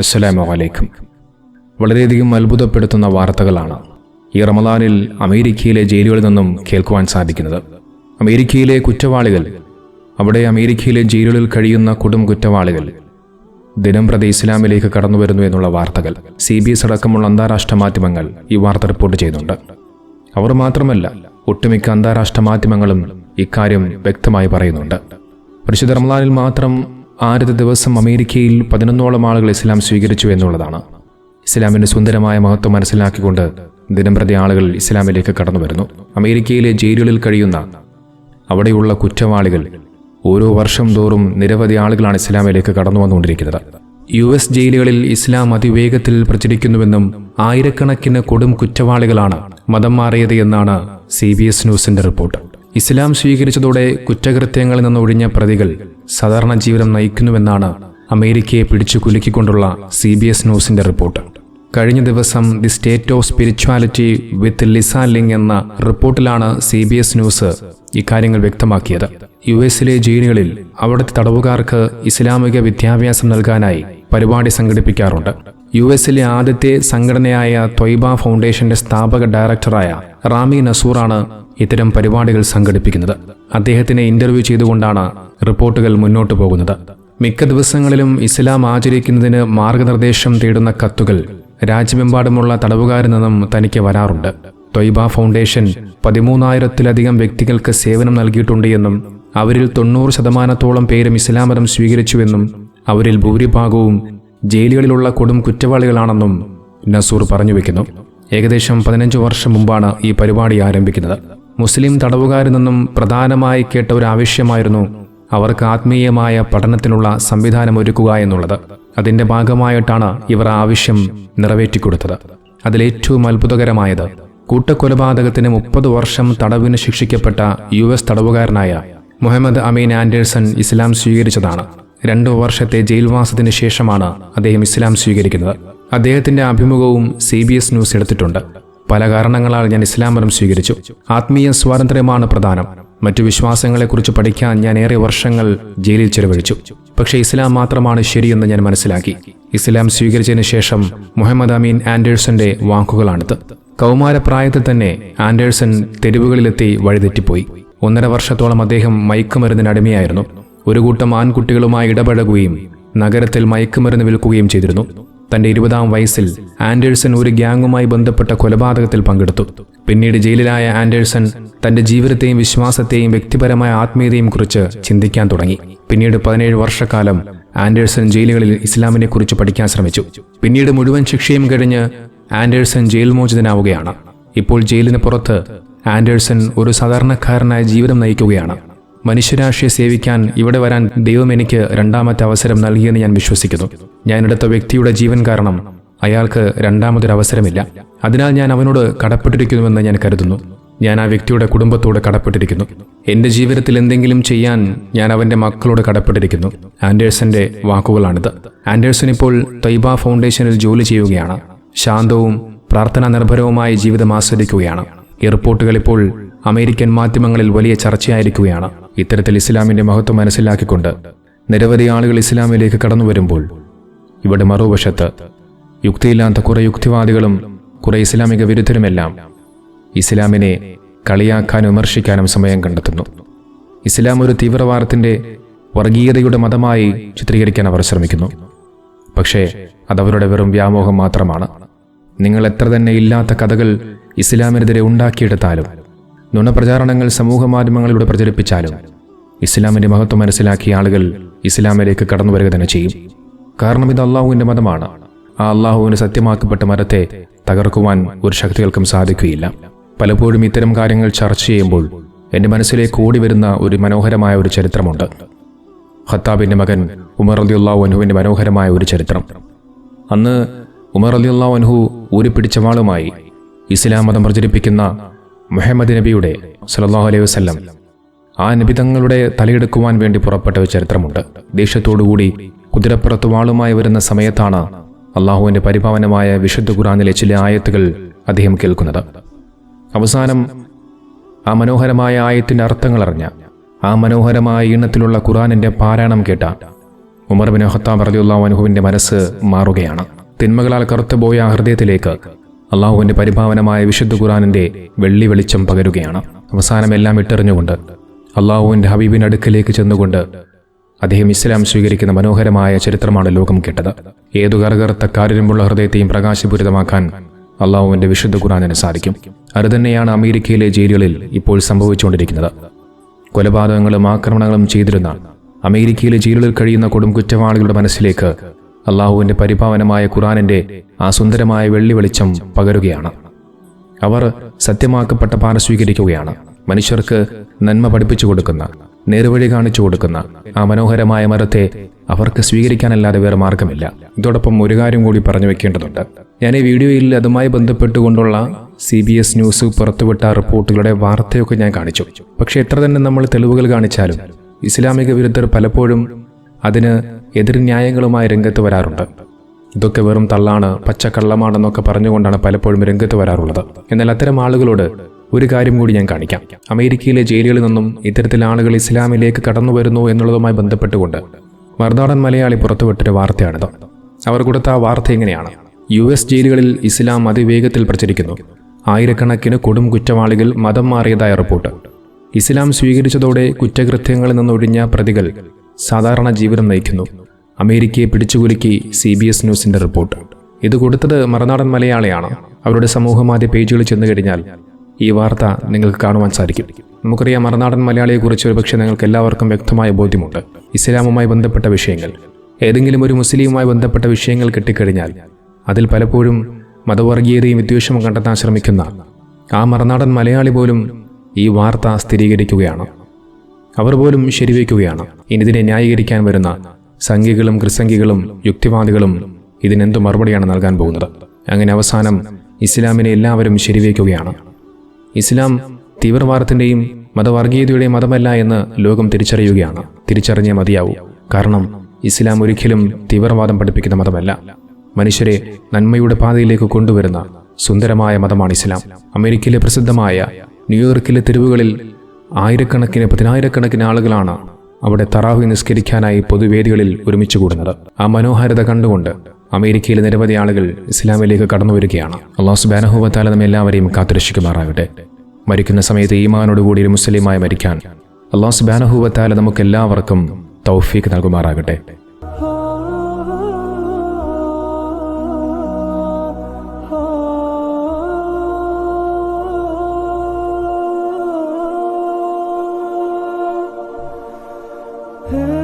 അസ്സലാമു അലൈക്കും. വളരെയധികം അത്ഭുതപ്പെടുത്തുന്ന വാർത്തകളാണ് ഈ റമദാനിൽ അമേരിക്കയിലെ ജയിലുകളിൽ നിന്നും കേൾക്കുവാൻ സാധിക്കുന്നത്. അമേരിക്കയിലെ കുറ്റവാളികൾ അവിടെ അമേരിക്കയിലെ ജയിലുകളിൽ കഴിയുന്ന കുടും കുറ്റവാളികൾ ദിനം പ്രതി ഇസ്ലാമിലേക്ക് കടന്നു വരുന്നു എന്നുള്ള വാർത്തകൾ സി ബി എസ് അടക്കമുള്ള അന്താരാഷ്ട്ര മാധ്യമങ്ങൾ ഈ വാർത്ത റിപ്പോർട്ട് ചെയ്യുന്നുണ്ട്. അവർ മാത്രമല്ല ഒട്ടുമിക്ക അന്താരാഷ്ട്ര മാധ്യമങ്ങളും ഇക്കാര്യം വ്യക്തമായി പറയുന്നുണ്ട്. പരിശുദ്ധ റമദാനിൽ മാത്രം ആദ്യത്തെ ദിവസം അമേരിക്കയിൽ പതിനൊന്നോളം ആളുകൾ ഇസ്ലാം സ്വീകരിച്ചു എന്നുള്ളതാണ്. ഇസ്ലാമിന്റെ സുന്ദരമായ മഹത്വം മനസ്സിലാക്കിക്കൊണ്ട് ദിനംപ്രതി ആളുകൾ ഇസ്ലാമിലേക്ക് കടന്നു വരുന്നു. അമേരിക്കയിലെ ജയിലുകളിൽ കഴിയുന്ന അവിടെയുള്ള കുറ്റവാളികൾ ഓരോ വർഷം തോറും നിരവധി ആളുകളാണ് ഇസ്ലാമിലേക്ക് കടന്നു വന്നുകൊണ്ടിരിക്കുന്നത്. യു എസ് ജയിലുകളിൽ ഇസ്ലാം അതിവേഗത്തിൽ പ്രചരിക്കുന്നുവെന്നും ആയിരക്കണക്കിന് കൊടും കുറ്റവാളികളാണ് മതം മാറിയത് എന്നാണ് സി ബി എസ് ന്യൂസിന്റെ റിപ്പോർട്ട്. ഇസ്ലാം സ്വീകരിച്ചതോടെ കുറ്റകൃത്യങ്ങളിൽ നിന്ന് ഒഴിഞ്ഞ പ്രതികൾ സാധാരണ ജീവിതം നയിക്കുന്നുവെന്നാണ് അമേരിക്കയെ പിടിച്ചു കുലുക്കിക്കൊണ്ടുള്ള സി ബി എസ് ന്യൂസിന്റെ റിപ്പോർട്ട്. കഴിഞ്ഞ ദിവസം the state of spirituality with Lisa Ling എന്ന റിപ്പോർട്ടിലാണ് സി ബി എസ് ന്യൂസ് ഇക്കാര്യങ്ങൾ വ്യക്തമാക്കിയത്. യു എസിലെ ജയിലുകളിൽ അവിടുത്തെ തടവുകാർക്ക് ഇസ്ലാമിക വിദ്യാഭ്യാസം നൽകാനായി പരിപാടി സംഘടിപ്പിക്കാറുണ്ട്. യു എസിലെ ആദ്യത്തെ സംഘടനയായ ത്വയ്ബ ഫൗണ്ടേഷന്റെ സ്ഥാപക ഡയറക്ടറായ റാമി നസൂറാണ് ഇത്തരം പരിപാടികൾ സംഘടിപ്പിക്കുന്നത്. അദ്ദേഹത്തിനെ ഇന്റർവ്യൂ ചെയ്തുകൊണ്ടാണ് റിപ്പോർട്ടുകൾ മുന്നോട്ടു പോകുന്നത്. മിക്ക ദിവസങ്ങളിലും ഇസ്ലാം ആചരിക്കുന്നതിന് മാർഗനിർദ്ദേശം തേടുന്ന കത്തുകൾ രാജ്യമെമ്പാടുമുള്ള തടവുകാരിൽ നിന്നും തനിക്ക് വരാറുണ്ട്. ത്വയ്ബ ഫൗണ്ടേഷൻ പതിമൂന്നായിരത്തിലധികം വ്യക്തികൾക്ക് സേവനം നൽകിയിട്ടുണ്ട് എന്നും അവരിൽ തൊണ്ണൂറ് ശതമാനത്തോളം പേരും ഇസ്ലാം മതം സ്വീകരിച്ചുവെന്നും അവരിൽ ഭൂരിഭാഗവും ജയിലുകളിലുള്ള കൊടും കുറ്റവാളികളാണെന്നും നസൂർ പറഞ്ഞു വെക്കുന്നു. ഏകദേശം പതിനഞ്ച് വർഷം മുമ്പാണ് ഈ പരിപാടി ആരംഭിക്കുന്നത്. മുസ്ലിം തടവുകാരിൽ നിന്നും പ്രധാനമായി കേട്ട ഒരു ആവശ്യമായിരുന്നു അവർക്ക് ആത്മീയമായ പഠനത്തിനുള്ള സംവിധാനം ഒരുക്കുക എന്നുള്ളത്. അതിന്റെ ഭാഗമായിട്ടാണ് ഇവർ ആവശ്യം നിറവേറ്റിക്കൊടുത്തത്. അതിലേറ്റവും അത്ഭുതകരമായത് കൂട്ടക്കൊലപാതകത്തിന് മുപ്പത് വർഷം തടവിന് ശിക്ഷിക്കപ്പെട്ട യു എസ് തടവുകാരനായ മുഹമ്മദ് അമീൻ ആൻഡേഴ്സൺ ഇസ്ലാം സ്വീകരിച്ചതാണ്. രണ്ടു വർഷത്തെ ജയിൽവാസത്തിന് ശേഷമാണ് അദ്ദേഹം ഇസ്ലാം സ്വീകരിക്കുന്നത്. അദ്ദേഹത്തിന്റെ അഭിമുഖവും സി ന്യൂസ് എടുത്തിട്ടുണ്ട്. പല കാരണങ്ങളാൽ ഞാൻ ഇസ്ലാം മതം സ്വീകരിച്ചു. ആത്മീയ സ്വാതന്ത്ര്യമാണ് പ്രധാനം. മറ്റു വിശ്വാസങ്ങളെക്കുറിച്ച് പഠിക്കാൻ ഞാൻ ഏറെ വർഷങ്ങൾ ജയിലിൽ ചെലവഴിച്ചു. പക്ഷേ ഇസ്ലാം മാത്രമാണ് ശരിയെന്ന് ഞാൻ മനസ്സിലാക്കി. ഇസ്ലാം സ്വീകരിച്ചതിന് ശേഷം മുഹമ്മദ് അമീൻ ആൻഡേഴ്സന്റെ വാക്കുകളാണിത്. കൗമാരപ്രായത്തിൽ തന്നെ ആൻഡേഴ്സൺ തെരുവുകളിലെത്തി വഴിതെറ്റിപ്പോയി. ഒന്നര വർഷത്തോളം അദ്ദേഹം മയക്കുമരുന്നിന് അടിമയായിരുന്നു. ഒരു കൂട്ടം ആൺകുട്ടികളുമായി ഇടപഴകുകയും നഗരത്തിൽ മയക്കുമരുന്ന് വിൽക്കുകയും ചെയ്തിരുന്നു. തന്റെ ഇരുപതാം വയസ്സിൽ ആൻഡേഴ്സൺ ഒരു ഗ്യാങ്ങുമായി ബന്ധപ്പെട്ട കൊലപാതകത്തിൽ പങ്കെടുത്തു. പിന്നീട് ജയിലിലായ ആൻഡേഴ്സൺ തന്റെ ജീവിതത്തെയും വിശ്വാസത്തെയും വ്യക്തിപരമായ ആത്മീയതയും കുറിച്ച് ചിന്തിക്കാൻ തുടങ്ങി. പിന്നീട് പതിനേഴ് വർഷക്കാലം ആൻഡേഴ്സൺ ജയിലുകളിൽ ഇസ്ലാമിനെ കുറിച്ച് പഠിക്കാൻ ശ്രമിച്ചു. പിന്നീട് മുഴുവൻ ശിക്ഷയും കഴിഞ്ഞ് ആൻഡേഴ്സൺ ജയിൽ മോചിതനാവുകയാണ്. ഇപ്പോൾ ജയിലിന് പുറത്ത് ആൻഡേഴ്സൺ ഒരു സാധാരണക്കാരനായ ജീവിതം നയിക്കുകയാണ്. മനുഷ്യരാശിയെ സേവിക്കാൻ ഇവിടെ വരാൻ ദൈവം എനിക്ക് രണ്ടാമത്തെ അവസരം നൽകിയെന്ന് ഞാൻ വിശ്വസിക്കുന്നു. ഞാൻ എടുത്ത വ്യക്തിയുടെ ജീവൻ കാരണം അയാൾക്ക് രണ്ടാമതൊരു അവസരമില്ല. അതിനാൽ ഞാൻ അവനോട് കടപ്പെട്ടിരിക്കുന്നുവെന്ന് ഞാൻ കരുതുന്നു. ഞാൻ ആ വ്യക്തിയുടെ കുടുംബത്തോട് കടപ്പെട്ടിരിക്കുന്നു. എന്റെ ജീവിതത്തിൽ എന്തെങ്കിലും ചെയ്യാൻ ഞാൻ അവന്റെ മക്കളോട് കടപ്പെട്ടിരിക്കുന്നു. ആൻഡേഴ്സന്റെ വാക്കുകളാണിത്. ആൻഡേഴ്സൺ ഇപ്പോൾ തൈബ ഫൗണ്ടേഷനിൽ ജോലി ചെയ്യുകയാണ്. ശാന്തവും പ്രാർത്ഥനാ നിർഭരവുമായ ജീവിതം ആസ്വദിക്കുകയാണ്. ഈ റിപ്പോർട്ടുകൾ ഇപ്പോൾ അമേരിക്കൻ മാധ്യമങ്ങളിൽ വലിയ ചർച്ചയായിരിക്കുകയാണ്. ഇത്തരത്തിൽ ഇസ്ലാമിന്റെ മഹത്വം മനസ്സിലാക്കിക്കൊണ്ട് നിരവധി ആളുകൾ ഇസ്ലാമിലേക്ക് കടന്നു വരുമ്പോൾ ഇവിടെ മറുവശത്ത് യുക്തിയില്ലാത്ത കുറേ യുക്തിവാദികളും കുറെ ഇസ്ലാമിക വിരുദ്ധരുമെല്ലാം ഇസ്ലാമിനെ കളിയാക്കാനും വിമർശിക്കാനും സമയം കണ്ടെത്തുന്നു. ഇസ്ലാം ഒരു തീവ്രവാദത്തിന്റെ വർഗീയതയുടെ മതമായി ചിത്രീകരിക്കാൻ അവർ ശ്രമിക്കുന്നു. പക്ഷേ അതവരുടെ വെറും വ്യാമോഹം മാത്രമാണ്. നിങ്ങൾ എത്ര തന്നെ ഇല്ലാത്ത കഥകൾ ഇസ്ലാമിനെതിരെ ഉണ്ടാക്കിയെടുത്താലും നുണപ്രചാരണങ്ങൾ സമൂഹ മാധ്യമങ്ങളിലൂടെ പ്രചരിപ്പിച്ചാലും ഇസ്ലാമിന്റെ മഹത്വം മനസ്സിലാക്കിയ ആളുകൾ ഇസ്ലാമിലേക്ക് കടന്നു വരിക തന്നെ ചെയ്യും. കാരണം ഇത് അള്ളാഹുവിന്റെ മതമാണ്. ആ അള്ളാഹുവിന് സത്യമാക്കപ്പെട്ട മതത്തെ തകർക്കുവാൻ ഒരു ശക്തികൾക്കും സാധിക്കുകയില്ല. പലപ്പോഴും ഇത്തരം കാര്യങ്ങൾ ചർച്ച ചെയ്യുമ്പോൾ എന്റെ മനസ്സിലേക്ക് ഓടി വരുന്ന ഒരു മനോഹരമായ ഒരു ചരിത്രമുണ്ട്. ഖത്താബിന്റെ മകൻ ഉമർ അലി അള്ളാഹു അനുവിന്റെ മനോഹരമായ ഒരു ചരിത്രം. അന്ന് ഉമർ അലി അള്ളാഹു അനുഹു ഊരിപ്പിടിച്ച വാളുമായി ഇസ്ലാം മതം പ്രചരിപ്പിക്കുന്ന മുഹമ്മദ് നബിയുടെ സല്ലല്ലാഹു അലൈഹി വസ്ലം ആ നബി തങ്ങളുടെ തലയെടുക്കുവാൻ വേണ്ടി പുറപ്പെട്ട ഒരു ചരിത്രമുണ്ട്. ദേഷ്യത്തോടുകൂടി കുതിരപ്പുറത്ത് വാളുമായി വരുന്ന സമയത്താണ് അള്ളാഹുവിന്റെ പരിപാവനമായ വിശുദ്ധ ഖുറാനിലെ ചില ആയത്തുകൾ അദ്ദേഹം കേൾക്കുന്നത്. അവസാനം ആ മനോഹരമായ ആയത്തിന്റെ അർത്ഥങ്ങൾ അറിഞ്ഞ ആ മനോഹരമായ ഈണത്തിലുള്ള ഖുറാനിന്റെ പാരായണം കേട്ട ഉമർ ബിൻ ഹത്താബ് റളിയല്ലാഹു അൻഹുവിന്റെ മനസ്സ് മാറുകയാണ്. തിന്മകളാൽ കറുത്തുപോയ ആ ഹൃദയത്തിലേക്ക് അള്ളാഹുവിന്റെ പരിഭാവനമായ വിശുദ്ധ ഖുറാനിന്റെ വെള്ളി വെളിച്ചം പകരുകയാണ്. അവസാനം എല്ലാം ഇട്ടെറിഞ്ഞുകൊണ്ട് അള്ളാഹുവിന്റെ ഹബീബിനടുക്കിലേക്ക് ചെന്നുകൊണ്ട് അദ്ദേഹം ഇസ്ലാം സ്വീകരിക്കുന്ന മനോഹരമായ ചരിത്രമാണ് ലോകം കേട്ടത്. ഏതു കറുകറുത്ത കാരുര്യമുള്ള ഹൃദയത്തെയും പ്രകാശപൂരിതമാക്കാൻ അള്ളാഹുവിന്റെ വിശുദ്ധ ഖുറാനിന് സാധിക്കും. അത് തന്നെയാണ് അമേരിക്കയിലെ ജയിലുകളിൽ ഇപ്പോൾ സംഭവിച്ചുകൊണ്ടിരിക്കുന്നത്. കൊലപാതകങ്ങളും ആക്രമണങ്ങളും ചെയ്തിരുന്ന അമേരിക്കയിലെ ജയിലുകളിൽ കഴിയുന്ന കൊടും കുറ്റവാളികളുടെ മനസ്സിലേക്ക് അള്ളാഹുവിന്റെ പരിഭാവനമായ ഖുറാനിന്റെ ആ സുന്ദരമായ വെള്ളി വെളിച്ചം പകരുകയാണ്. അവർ സത്യമാക്കപ്പെട്ട പാറ സ്വീകരിക്കുകയാണ്. മനുഷ്യർക്ക് നന്മ പഠിപ്പിച്ചു കൊടുക്കുന്ന നേർവഴി കാണിച്ചു കൊടുക്കുന്ന ആ മനോഹരമായ മരത്തെ അവർക്ക് സ്വീകരിക്കാനല്ലാതെ വേറെ മാർഗമില്ല. ഇതോടൊപ്പം ഒരു കാര്യം കൂടി പറഞ്ഞു വെക്കേണ്ടതുണ്ട്. ഞാൻ ഈ വീഡിയോയിൽ അതുമായി ബന്ധപ്പെട്ടുകൊണ്ടുള്ള സി ബി എസ് ന്യൂസ് പുറത്തുവിട്ട റിപ്പോർട്ടുകളുടെ വാർത്തയൊക്കെ ഞാൻ കാണിച്ചു. പക്ഷേ എത്ര തന്നെ നമ്മൾ തെളിവുകൾ കാണിച്ചാലും ഇസ്ലാമിക വിരുദ്ധർ പലപ്പോഴും അതിന് എതിർ ന്യായങ്ങളുമായി രംഗത്ത് വരാറുണ്ട്. ഇതൊക്കെ വെറും തള്ളാണ് പച്ചക്കള്ളമാണെന്നൊക്കെ പറഞ്ഞുകൊണ്ടാണ് പലപ്പോഴും രംഗത്ത് വരാറുള്ളത്. എന്നാൽ അത്തരം ആളുകളോട് ഒരു കാര്യം കൂടി ഞാൻ കാണിക്കാം. അമേരിക്കയിലെ ജയിലുകളിൽ നിന്നും ഇത്തരത്തിൽ ആളുകൾ ഇസ്ലാമിലേക്ക് കടന്നു വരുന്നു എന്നുള്ളതുമായി ബന്ധപ്പെട്ടുകൊണ്ട് മറുനാടൻ മലയാളി പുറത്തുവിട്ടൊരു വാർത്തയാണിത്. അവർ കൊടുത്ത ആ വാർത്ത എങ്ങനെയാണ്? യു എസ് ജയിലുകളിൽ ഇസ്ലാം അതിവേഗത്തിൽ പ്രചരിക്കുന്നു. ആയിരക്കണക്കിന് കൊടും കുറ്റവാളികൾ മതം മാറിയതായ റിപ്പോർട്ട്. ഇസ്ലാം സ്വീകരിച്ചതോടെ കുറ്റകൃത്യങ്ങളിൽ നിന്നൊഴിഞ്ഞ പ്രതികൾ സാധാരണ ജീവിതം നയിക്കുന്നു. അമേരിക്കയെ പിടിച്ചുകുലുക്കി സി ബി എസ് ന്യൂസിന്റെ റിപ്പോർട്ട്. ഇത് കൊടുത്തത് മറുനാടൻ മലയാളിയാണ്. അവരുടെ സമൂഹമാധ്യ പേജുകളിൽ ചെന്നു കഴിഞ്ഞാൽ ഈ വാർത്ത നിങ്ങൾക്ക് കാണുവാൻ സാധിക്കും. നമുക്കറിയാം മറുനാടൻ മലയാളിയെക്കുറിച്ച് ഒരുപക്ഷെ നിങ്ങൾക്ക് എല്ലാവർക്കും വ്യക്തമായ ബോധ്യമുണ്ട്. ഇസ്ലാമുമായി ബന്ധപ്പെട്ട വിഷയങ്ങൾ. ഏതെങ്കിലും ഒരു മുസ്ലിമുമായി ബന്ധപ്പെട്ട വിഷയങ്ങൾ കിട്ടിക്കഴിഞ്ഞാൽ അതിൽ പലപ്പോഴും മതവർഗീയതയും വിദ്വേഷവും കണ്ടെത്താൻ ശ്രമിക്കുന്ന ആ മറുനാടൻ മലയാളി പോലും ഈ വാർത്ത സ്ഥിരീകരിക്കുകയാണ്. അവർ പോലും ശരിവയ്ക്കുകയാണ് ഇനി ഇതിനെ ന്യായീകരിക്കാൻ വരുന്ന സംഘികളും കൃസംഖ്യകളും യുക്തിവാദികളും ഇതിനെന്തു മറുപടിയാണ് നൽകാൻ പോകുന്നത്? അങ്ങനെ അവസാനം ഇസ്ലാമിനെ എല്ലാവരും ശരിവയ്ക്കുകയാണ് ഇസ്ലാം തീവ്രവാദത്തിന്റെയും മതവർഗീയതയുടെയും മതമല്ല എന്ന് ലോകം തിരിച്ചറിയുകയാണ്. തിരിച്ചറിഞ്ഞേ മതിയാവൂ. കാരണം ഇസ്ലാം ഒരിക്കലും തീവ്രവാദം പഠിപ്പിക്കുന്ന മതമല്ല. മനുഷ്യരെ നന്മയുടെ പാതയിലേക്ക് കൊണ്ടുവരുന്ന സുന്ദരമായ മതമാണ് ഇസ്ലാം. അമേരിക്കയിലെ പ്രസിദ്ധമായ ന്യൂയോർക്കിലെ തെരുവുകളിൽ ആയിരക്കണക്കിന് പതിനായിരക്കണക്കിന് ആളുകളാണ് അവിടെ തറാഹു നിസ്കരിക്കാനായി പൊതുവേദികളിൽ ഒരുമിച്ച് കൂടുന്നത്. ആ മനോഹാരിത കണ്ടുകൊണ്ട് അമേരിക്കയിലെ നിരവധി ആളുകൾ ഇസ്ലാമിലേക്ക് കടന്നു വരികയാണ്. അള്ളാഹു സുബാനഹുബത്താല നമ്മെ എല്ലാവരെയും കാത്തുരക്ഷിക്കുമാറാകട്ടെ. മരിക്കുന്ന സമയത്ത് ഈമാനോടുകൂടി ഒരു മുസ്ലിമായി മരിക്കാൻ അള്ളാഹു സുബാനഹുബത്താല നമുക്ക് എല്ലാവർക്കും തൗഫീക്ക് നൽകുമാറാകട്ടെ. Hey.